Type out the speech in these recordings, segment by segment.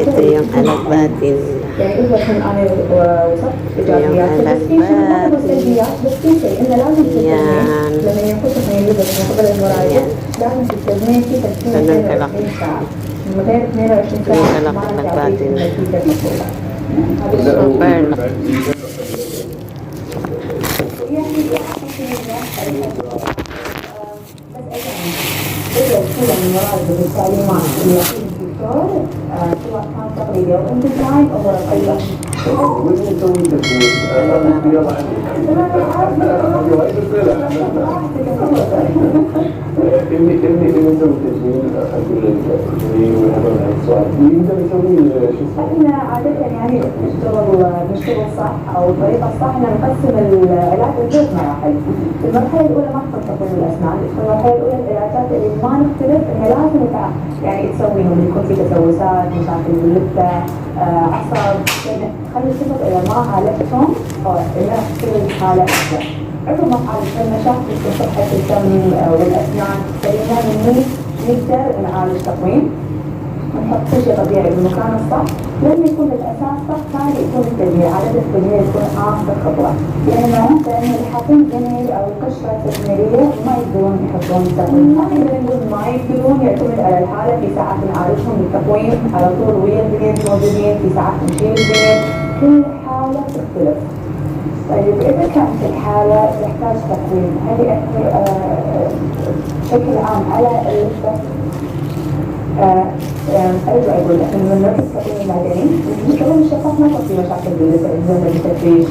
itu yang alat batin yang alat batin yang yang alat batin Thank you. Good. Uh, two accounts of video in design over a يكون مثلا يوجد من قبل المراجع يان. لازم تلتزمين في تلتزمين سنن 22 كلام. ساعه من غير 22 سنن ساعه كلام ما كلام راح بعدين. تعطيك النتيجه المطلوبه Super. بدأ كل المراجع بالتعليمات اللي يعطيه الدكتور سواء كان تقليدي أو انتزاعي أو ورقيه اني اني اني أسوي تسجيل أقول التسجيل وهذا السؤال يقدر يسوي شو اسمه إحنا عادة يعني نشتغل نشتغل صح أو الطريقة الصح أن نقسم العلاج لثلاث مراحل. المرحلة الأولى ما تقويم الأسنان، المرحلة الأولى العلاجات اللي ما نختلف انها لازم يعني تسويهم يكون في تسوسات، مشاكل باللثة، أعصاب، خلي خلاص إنها تصير الحالة أفضل. عقب ما عالجت المشاكل في صحة الفم والأسنان، خلينا من نقدر نعالج تقويم نحط كل شيء طبيعي بالمكان الصح لما يكون الاساس صح ثاني يكون التجميل عدد التجميل يكون اخر خطوه يعني معناته ان اللي حاطين جميل أو القشره التجميليه ما يقدرون يحطون تقويم ما نقدر نقول ما يقدرون يعتمد على الحاله في ساعات نعالجهم بالتقويم على طول ويا البنين موجودين في ساعات نشيل البنين كل حالة تختلف طيب إذا كانت الحالة تحتاج تقويم هل يأثر آه، بشكل عام على آه، ارجع أقول لك من مركز تقويم المعدني شغل الشفاف ما يكون في مشاكل بالزمن بالتفتيش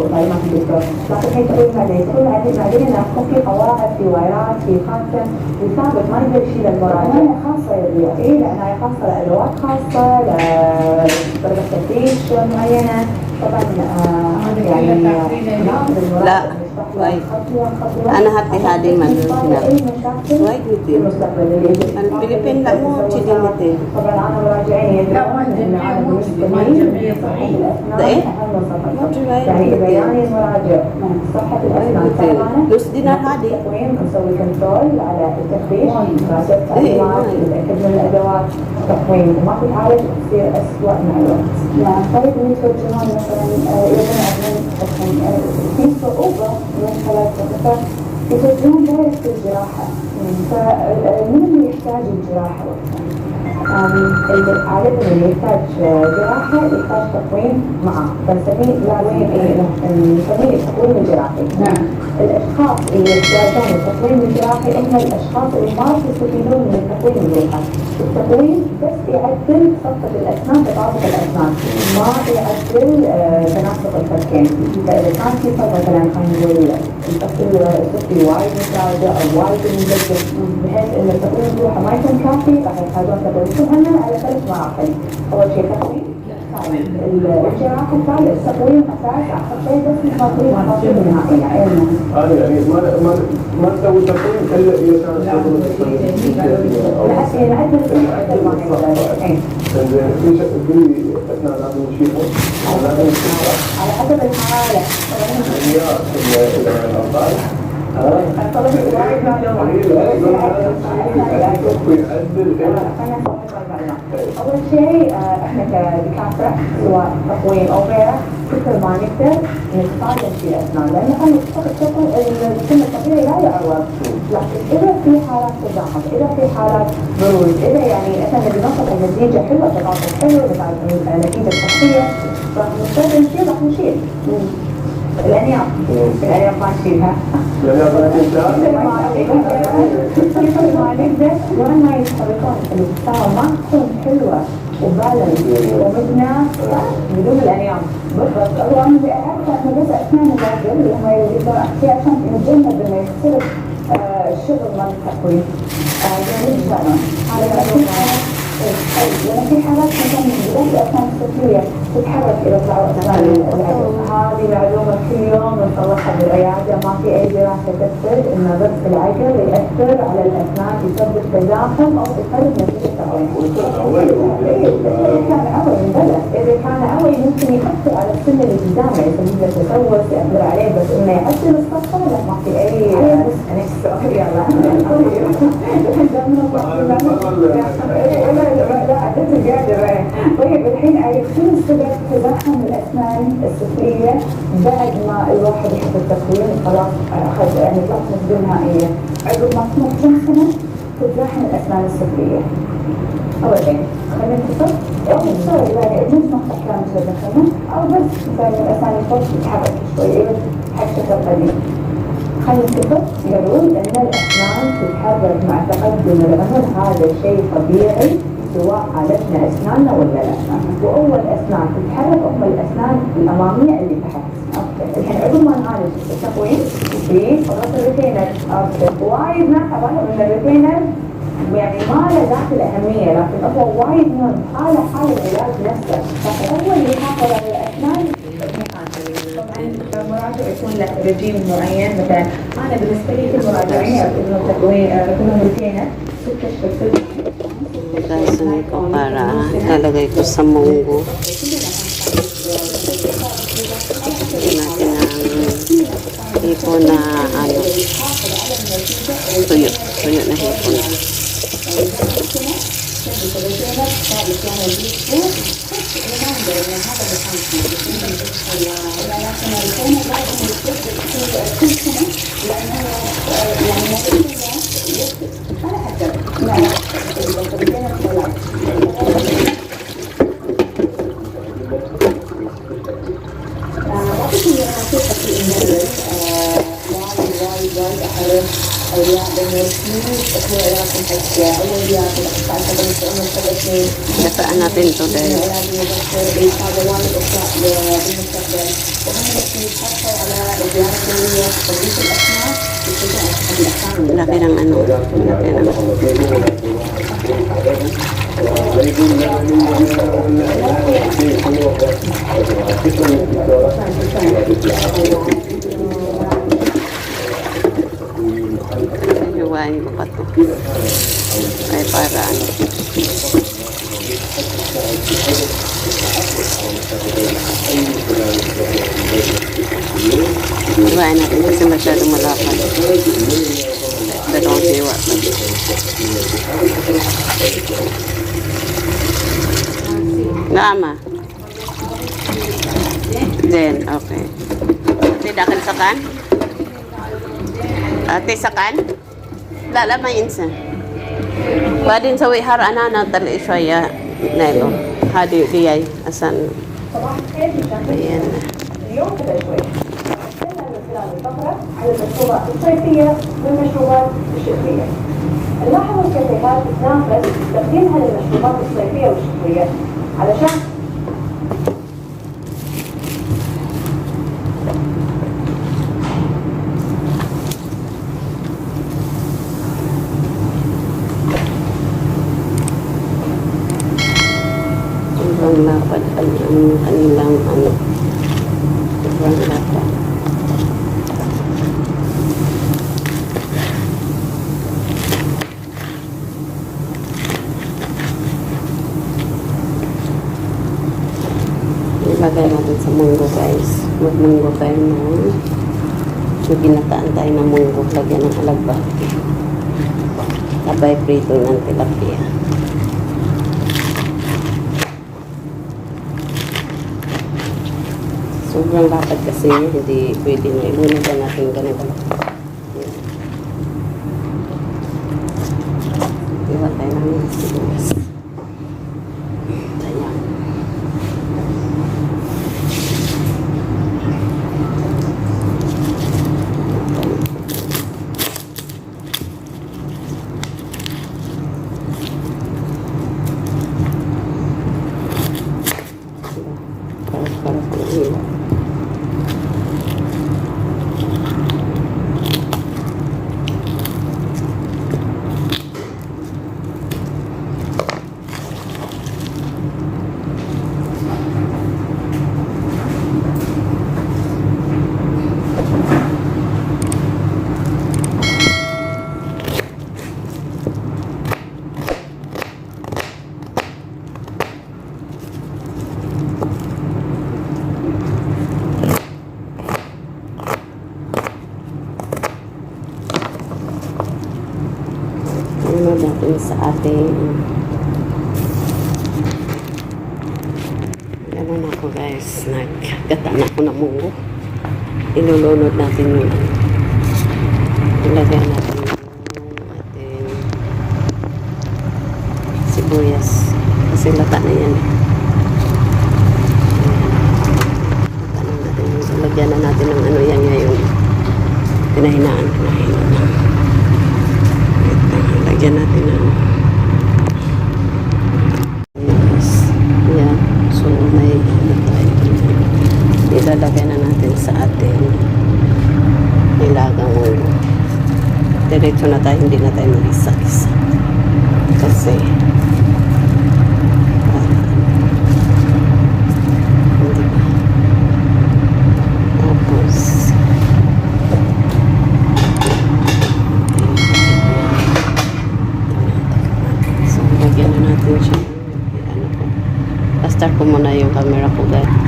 وتعليمات الدكتور لكن هي إنه يكون في قواعد في وايرات في خاتم وثابت ما يقدر يشيل المراجع خاصة يبيع اي لأنها خاصة لأدوات خاصة لدرجه تفتيش معينة. طبعا آه، يعني ناخذ المراجع لا. نشرح له طيب. خطوه خطوه أنا هبدي هذه من هنا. اي مشاكل وايد في مثير. المستقبل اللي يجي الفلبين لا مو كذي مثير. طبعا انا مراجعين يدرون ان انا بالنسبه ده إيه؟ يعني اذا يعني المراجع صحه الاسنان مثير. تعبانه نص دينار هذه. تقويم نسوي كنترول على التفتيش نراجع التعليمات إيه. نتاكد من الادوات تقويم وما تتعالج تصير اسوء مع الوقت. نعم طيب بالنسبه للجنون مثلا آه، في صعوبه من خلال يتوجهون دايركت الجراحه فمن اللي يحتاج الجراحه وقتها؟ عادة اللي يحتاج جراحة يحتاج تقويم معه فنسميه؟ نسميه التقويم الجراحي نعم. الأشخاص اللي يحتاجون التقويم الجراحي هم الأشخاص اللي ما يستفيدون من التقويم الجراحي التقويم بس يعدل صفة الأسنان. تطابق الأسنان ما آه، تناسق الفكين. فإذا كان في فرق مثلا خلينا نقول الفك وايد متراجع أو وايد مجدد بحيث إن التقويم الجراحي ما يكون كافي راح يحتاجون يكون عندنا على ثلاث مراحل أول شيء تقويم. الجراحة الثالث تقويم أساس آخر شيء بس تقويم أيضا هذا يعني ما ما ما تسوي تقييم الا اذا كان اثناء لازم نشيلهم على حسب الحالة هي الاطفال أول شيء آه، إحنا كدكاترة سواء تقويم أو غيره كثر ما نقدر نتقايم في الأسنان لأن إحنا الشكل السن الطبيعي لا يعوض لكن إذا في حالات تضاعف إذا في حالات بروز إذا يعني نبي نوصل النتيجة حلوة تقاطع حلو نتائج- نتيجة صحية فنضطر نشيل راح نشيل. الأنياب الأنياب ما نشيلها يعني هذا الانسان ما نقدر وين ما تكون حلوة وبالانس ومتناسقة بدون الأنياب بالضبط هو أنا اللي أعرف أنه بس أثناء الرجل اللي هم يقدروا أحكي عشان نتجنب إنه يختلف الشغل مال التقويم يعني حالات إيه، لأن في حالات مثلا بدأت أثناء السفرية تتحرك أثناء العجل هذه معلومة كل يوم نصلحها بالعيادة ما في أي دراسة تثبت إن ضغط العجل يأثر على الأسنان يسبب تزاحم نتيجة التعويم. إيه، إذا كان عوي بلى إذا كان عوي ممكن يأثر على السن اللي قدامه يسبب تسوس يأثر عليه بس إنه يعدل الصفة لا ما في أي نفس يلا لا لا لا قادرة طيب الحين عرفتوا السبب تزاحم السفلية بعد ما الواحد يحط التقويم خلاص أخذ يعني طلعت نسبة نهائية. عقب ما تمر كم سنة تتزاحم الأسنان السفلية أبدا خلينا نتصل. أو نتصل يعني مش نقطع كلام تدخلنا أو بس مثلا الأسنان الفوق تتحرك شوي حق شكل قديم خلينا نتفق يقول إن الأسنان تتحرك مع تقدم العمر هذا شيء طبيعي. سواء عالجنا أسناننا ولا لا؟ واول أسنان تتحرك هم الأسنان الأمامية اللي تحت. الحين عقب ما نعالج التقويم في فقره الريتينر. وايد ناس عبالهم إن الريتينر يعني ما له ذات الأهمية لكن هو وايد مهم حالة حالة العلاج نفسه. فأول اللي يحافظ على الأسنان المراجع يكون له رجيم معين. مثلا أنا بالنسبة لي كل مراجعين يكونوا تقويم يكونوا روتينه ست اشهر Gagasan ko para lalagay ko sa munggo. Lagyan natin ng hipon na ano. Tuyo. Tuyo na hipon. Gataan natin to dahil laki ng ano. Laki ng Hiwain ko pa to. Ay para ano. Hiwain natin kasi masyadong malapad dalawang diwa. Naama? Then, okay. Ate, dakal sa kan? Ate, sa kan? Lalamayin sa. Badin sa wihar anana tali siya ya. Nelo. Hadi liyay. Asan? Ayan na. الفقرة على المشروبات الصيفية والمشروبات الشتوية. نلاحظ الكافيهات تتنافس تقديمها للمشروبات الصيفية والشتوية علشان Magmunggo tayo ng may ginataan tayo ng munggo. Lagyan ng alagbati. Sabay prito ng tilapia. Sobrang lapad kasi hindi pwede na ilunod na natin ganito. Yan. Iwa tayo ng sibuyas. ako guys. Nagkataan ako ng mungo. Ilulunod natin yun. Ilagay natin yung ating sibuyas. Kasi lata na yan eh. Lata na natin. Lagyan na natin ng ano yan ngayon. Pinahinaan, pinahinaan. Lagyan natin ng diretso na tayo, hindi na tayo mag-isa-isa. Kasi, start ko muna yung camera ko guys.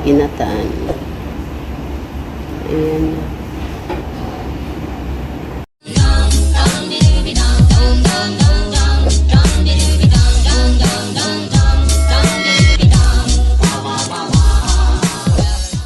aking inataan.